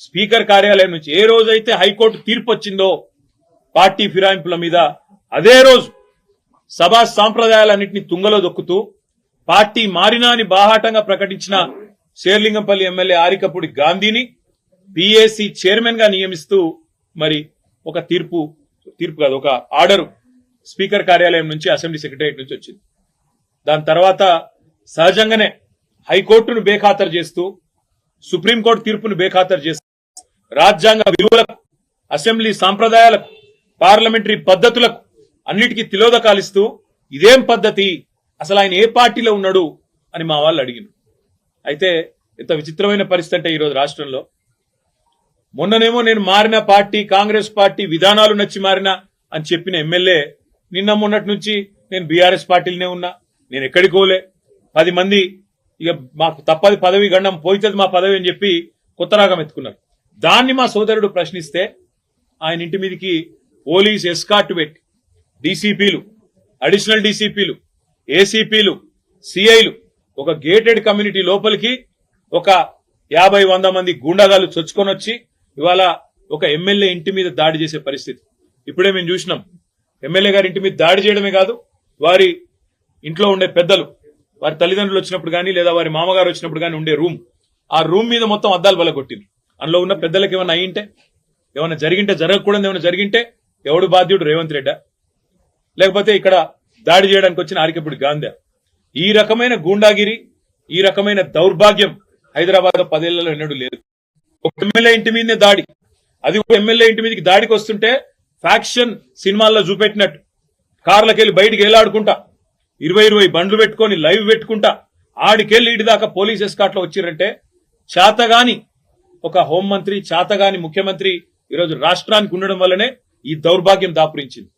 Speaker కార్యాలయం నుంచి ఏ రోజైతే హైకోర్టు తీర్పు వచ్చిందో పార్టీ ఫిరాయింపుల మీద అదే రోజు సభా సాంప్రదాయాలన్నింటినీ తుంగలో దొక్కుతూ పార్టీ మారినా అని బాహాటంగా ప్రకటించిన శేర్లింగంపల్లి ఎమ్మెల్యే ఆరికపూడి గాంధీని పిఏసి చైర్మన్గా నియమిస్తూ మరి ఒక తీర్పు తీర్పు కాదు ఒక ఆర్డర్ స్పీకర్ కార్యాలయం నుంచి అసెంబ్లీ సెక్రటరియట్ నుంచి వచ్చింది. దాని తర్వాత సహజంగానే హైకోర్టును బేఖాతరు చేస్తూ సుప్రీంకోర్టు తీర్పును బేఖాతరు చేస్తూ రాజ్యాంగ విలువలకు అసెంబ్లీ సాంప్రదాయాలకు పార్లమెంటరీ పద్ధతులకు అన్నిటికీ తిలోదకాలిస్తూ ఇదేం పద్ధతి? అసలు ఆయన ఏ పార్టీలో ఉన్నాడు? అని మా వాళ్ళు అడిగిన అయితే ఇంత విచిత్రమైన పరిస్థితి అంటే ఈరోజు రాష్ట్రంలో. మొన్ననేమో నేను మారిన పార్టీ కాంగ్రెస్ పార్టీ విధానాలు నచ్చి మారిన అని చెప్పిన ఎమ్మెల్యే నిన్న మొన్నటి నుంచి నేను బీఆర్ఎస్ పార్టీలనే ఉన్నా నేను ఎక్కడికోలే పది మంది ఇక మాకు తప్పది పదవి గండం పోయితుంది మా పదవి అని చెప్పి కొత్త రాగం ఎత్తుకున్నారు. దాన్ని మా సోదరుడు ప్రశ్నిస్తే ఆయన ఇంటి మీదకి పోలీస్ ఎస్కాట్ పెట్టి డీసీపీలు అడిషనల్ డీసీపీలు ఏసీపీలు సిఐలు ఒక గేటెడ్ కమ్యూనిటీ లోపలికి ఒక యాభై వంద మంది గూండాగాలు చొచ్చుకొని వచ్చి ఇవాళ ఒక ఎమ్మెల్యే ఇంటి మీద దాడి చేసే పరిస్థితి. ఇప్పుడే మేము చూసినాం. ఎమ్మెల్యే గారి ఇంటి మీద దాడి చేయడమే కాదు వారి ఇంట్లో ఉండే పెద్దలు వారి తల్లిదండ్రులు వచ్చినప్పుడు కానీ లేదా వారి మామగారు వచ్చినప్పుడు కానీ ఉండే రూమ్. ఆ రూమ్ మీద మొత్తం అద్దాలు బలగొట్టింది అందులో ఉన్న పెద్దలకు ఏమైనా అయ్యింటే? ఏమైనా జరిగింటే జరగకూడదు ఏమైనా జరిగింటే ఎవడు బాధ్యుడు? రేవంత్ రెడ్డా. లేకపోతే ఇక్కడ దాడి చేయడానికి వచ్చిన ఆరికపుడి గాంధీ. ఈ రకమైన గూండాగిరి ఈ రకమైన దౌర్భాగ్యం హైదరాబాద్ పదేళ్ళలో ఎన్నడూ లేదు. ఒక ఎమ్మెల్యే ఇంటి మీదనే దాడి. అది ఒక ఎమ్మెల్యే ఇంటి మీదకి దాడికి వస్తుంటే ఫ్యాక్షన్ సినిమాల్లో చూపెట్టినట్టు. కార్లకెళ్ళి బయటికి వెళ్ళాడుకుంటా. ఇరవై ఇరవై బండ్లు పెట్టుకొని లైవ్ పెట్టుకుంటా. ఆడికెళ్ళి ఇటు దాకా పోలీస్ ఎస్కాట్లో వచ్చిరంటే చేతగాని ఒక హోంమంత్రి చాతగాని ముఖ్యమంత్రి ఈరోజు రాష్ట్రానికి ఉండడం వల్లనే ఈ దౌర్భాగ్యం దాపురించింది.